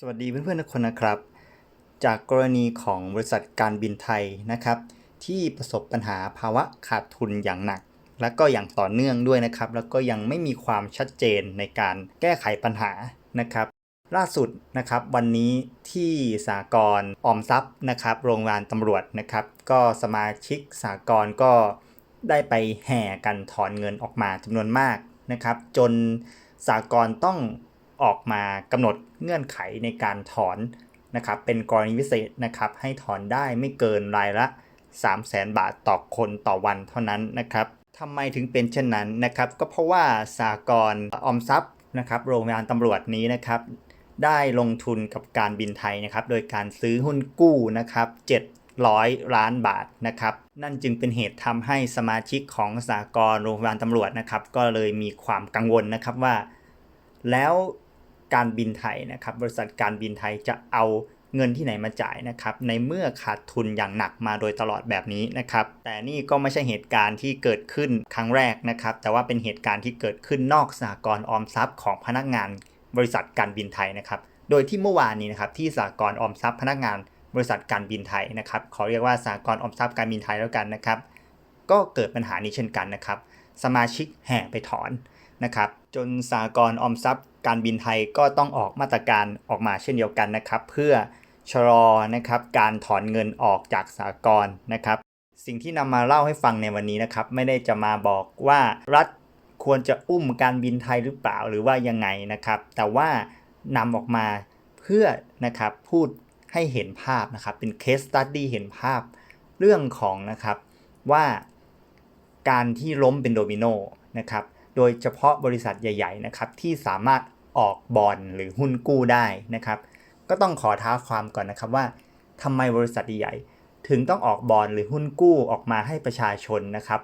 สวัสดีเพื่อนๆทุกคนนะครับ จากกรณีของบริษัทการบินไทยนะครับ ที่ประสบปัญหาภาวะขาดทุนอย่างหนัก และก็อย่างต่อเนื่องด้วยนะครับ แล้วก็ยังไม่มีความชัดเจนในการแก้ไขปัญหานะครับ ล่าสุดนะครับวันนี้ที่สากลออมทรัพย์นะครับโรงพยาบาลตำรวจนะครับ ก็สมาชิกสากลก็ได้ไปแห่กันถอนเงินออกมาจำนวนมากนะครับ จนสากลต้อง ออกมากำหนดเงื่อนไขในการถอนนะครับเป็นกรณีพิเศษนะครับให้ถอนได้ไม่เกินรายละ 3 0 0แสนบาทต่อคนต่อวันเท่านั้นนะครับทำไมถึงเป็นเช่นนั้นนะครับ ก็เพราะว่าสากลออมทรัพย์นะครับโรงพยาบาลตำรวจนี้นะครับ ได้ลงทุนกับการบินไทยนะครับ โดยการซื้อหุ้นกู้นะครับ700 ล้านบาทนะครับ นั่นจึงเป็นเหตุทำให้สมาชิกของสากลโรงพยาบาลตำรวจนะครับ ก็เลยมีความกังวลนะครับว่า แล้ว การบินไทยนะครับบริษัทการบินไทยจะเอาเงินที่ไหนมาจ่ายนะครับในเมื่อขาดทุนอย่างหนักมาโดยตลอดแบบนี้นะครับแต่นี่ก็ไม่ใช่เหตุการณ์ที่เกิดขึ้นครั้งแรกนะครับแต่ว่าเป็นเหตุการณ์ที่เกิดขึ้นนอกสหกรณ์ออมทรัพย์ของพนักงานบริษัทการบินไทยนะครับโดยที่เมื่อวานนี้นะครับที่สหกรณ์ออมทรัพย์พนักงานบริษัทการบินไทยนะครับขอเรียกว่าสหกรณ์ออมทรัพย์การบินไทยแล้วกันนะครับก็เกิดปัญหานี้เช่นกันนะครับสมาชิกแห่ไปถอนนะครับจนสากลออมทรัพย์ การบินไทยก็ต้องออกมาตรการออกมาเช่นเดียวกันนะครับ เพื่อชะลอนะครับการถอนเงินออกจากสากลนะครับ สิ่งที่นำมาเล่าให้ฟังในวันนี้นะครับ ไม่ได้จะมาบอกว่ารัฐควรจะอุ้มการบินไทยหรือเปล่าหรือว่ายังไงนะครับ แต่ว่านำออกมาเพื่อนะครับพูดให้เห็นภาพนะครับ เป็นเคสตัดดี้เห็นภาพเรื่องของนะครับว่าการที่ล้มเป็นโดมิโนนะครับ โดยเฉพาะบริษัทใหญ่ ๆ นะครับ ที่สามารถ ออกบอลหรือหุ้นกู้ได้นะครับ ก็ต้องขอท้าความก่อนนะครับว่าทำไมบริษัทใหญ่ถึงต้องออกบอลหรือหุ้นกู้ออกมาให้ประชาชนนะครับ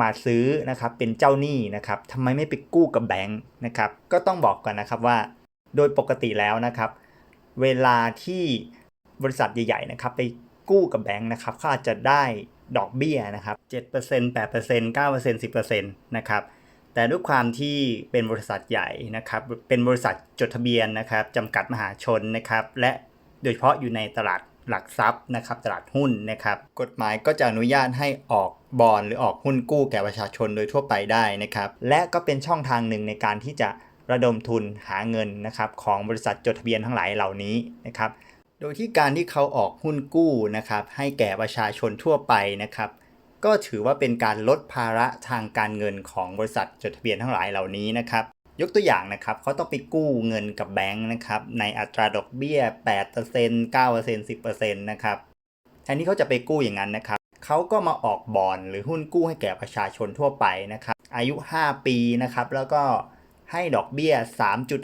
มาซื้อนะครับเป็นเจ้าหนี้นะครับทำไมไม่ไปกู้กับแบงค์นะครับ ก็ต้องบอกก่อนนะครับว่า โดยปกติแล้วนะครับ เวลาที่บริษัทใหญ่ๆนะครับไปกู้กับแบงค์นะครับเขาอาจจะได้ดอกเบี้ยนะครับ7% 8% 9% 10%นะครับ แต่ด้วยความที่เป็นบริษัทใหญ่นะครับ เป็นบริษัทจดทะเบียนนะครับจำกัดมหาชนนะครับ และโดยเฉพาะอยู่ในตลาดหลักทรัพย์นะครับตลาดหุ้นนะครับ กฎหมายก็จะอนุญาตให้ออกบอลหรือออกหุ้นกู้แก่ประชาชนโดยทั่วไปได้นะครับ และก็เป็นช่องทางหนึ่งในการที่จะระดมทุนหาเงินนะครับของบริษัทจดทะเบียนทั้งหลายเหล่านี้นะครับ โดยที่การที่เขาออกหุ้นกู้นะครับให้แก่ประชาชนทั่วไปนะครับ ก็ถือว่าเป็นการลดภาระทางการเงินของบริษัทจดทะเบียนทั้งหลายเหล่านี้นะครับ ยกตัวอย่างนะครับเขาต้องไปกู้เงินกับแบงค์นะครับในอัตราดอกเบี้ย 8% 9% 10%นะครับแทนที่เขาจะไปกู้อย่างนั้นนะครับเขาก็มาออกบอลหรือหุ้นกู้ให้แก่ประชาชนทั่วไปนะครับอายุ 5 ปีนะครับแล้วก็ให้ดอกเบี้ย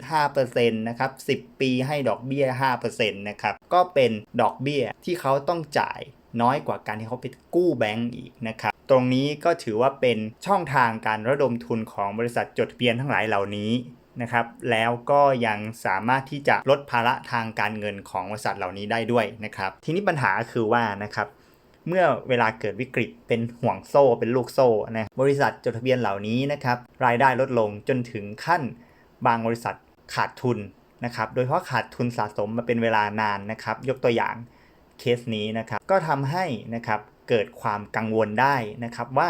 3.5%นะครับ 10 ปีให้ดอกเบี้ย 5%นะครับ ก็เป็นดอกเบี้ยที่เขาต้องจ่าย น้อยกว่าการที่เขาไปกู้แบงก์อีกนะครับ ตรงนี้ก็ถือว่าเป็นช่องทางการระดมทุนของบริษัทจดทะเบียนทั้งหลายเหล่านี้นะครับ แล้วก็ยังสามารถที่จะลดภาระทางการเงินของบริษัทเหล่านี้ได้ด้วยนะครับ ทีนี้ปัญหาคือว่านะครับเมื่อเวลาเกิดวิกฤตเป็นห่วงโซ่เป็นลูกโซ่นะบริษัทจดทะเบียนเหล่านี้นะครับรายได้ลดลงจนถึงขั้นบางบริษัทขาดทุนนะครับโดยเฉพาะขาดทุนสะสมมาเป็นเวลานานนะครับ ยกตัวอย่าง เคสนี้นะครับก็ทำให้นะครับเกิดความกังวลได้นะครับว่า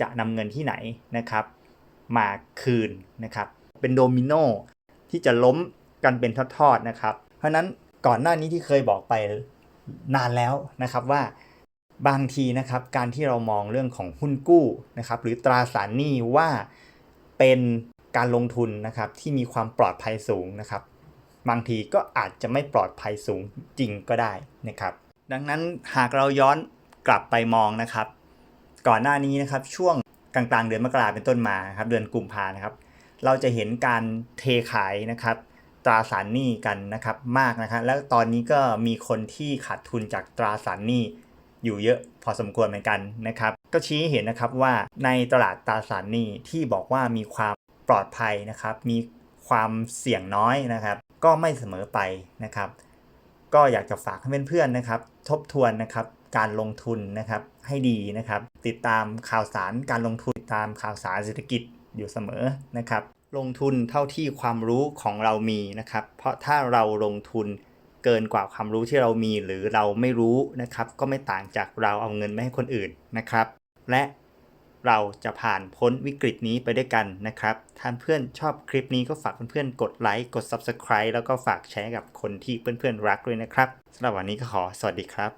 จะนำเงินที่ไหนนะครับมาคืนนะครับเป็นโดมิโนที่จะล้มกันเป็นทอดๆนะครับ เพราะนั้นก่อนหน้านี้ที่เคยบอกไปนานแล้วนะครับว่าบางทีนะครับการที่เรามองเรื่องของหุ้นกู้นะครับหรือตราสารหนี้ว่าเป็นการลงทุนนะครับที่มีความปลอดภัยสูงนะครับ บางทีก็อาจจะไม่ปลอดภัยสูงจริงก็ได้นะครับ ดังนั้นหากเราย้อนกลับไปมองนะครับ ก่อนหน้านี้นะครับช่วงกลางๆ เดือนมกราเป็นต้นมาครับเดือนกุมภานะครับ เราจะเห็นการเทขายนะครับตราสารหนี้กันนะครับมากนะครับแล้วตอนนี้ก็มีคนที่ขาดทุนจากตราสารหนี้อยู่เยอะพอสมควรเหมือนกันนะครับ ก็ชี้เห็นนะครับว่าในตลาดตราสารหนี้ที่บอกว่ามีความปลอดภัยนะครับ มีความเสี่ยงน้อยนะครับ ก็ไม่เสมอไปนะครับ ก็อยากจะฝากให้เพื่อนๆนะครับ ทบทวนนะครับการลงทุนนะครับให้ดีนะครับ ติดตามข่าวสารการลงทุนติดตามข่าวสารเศรษฐกิจอยู่เสมอนะครับ ลงทุนเท่าที่ความรู้ของเรามีนะครับ เพราะถ้าเราลงทุนเกินกว่าความรู้ที่เรามีหรือเราไม่รู้นะครับ ก็ไม่ต่างจากเราเอาเงินไปให้คนอื่นนะครับ และ เราจะผ่านพ้นวิกฤตนี้ไปด้วยกันนะครับ ถ้าเพื่อนชอบคลิปนี้ก็ฝากเพื่อนๆ กดไลค์ กด Subscribe แล้วก็ฝากแชร์กับคนที่เพื่อนๆ รักด้วยนะครับสำหรับวันนี้ก็ขอสวัสดีครับ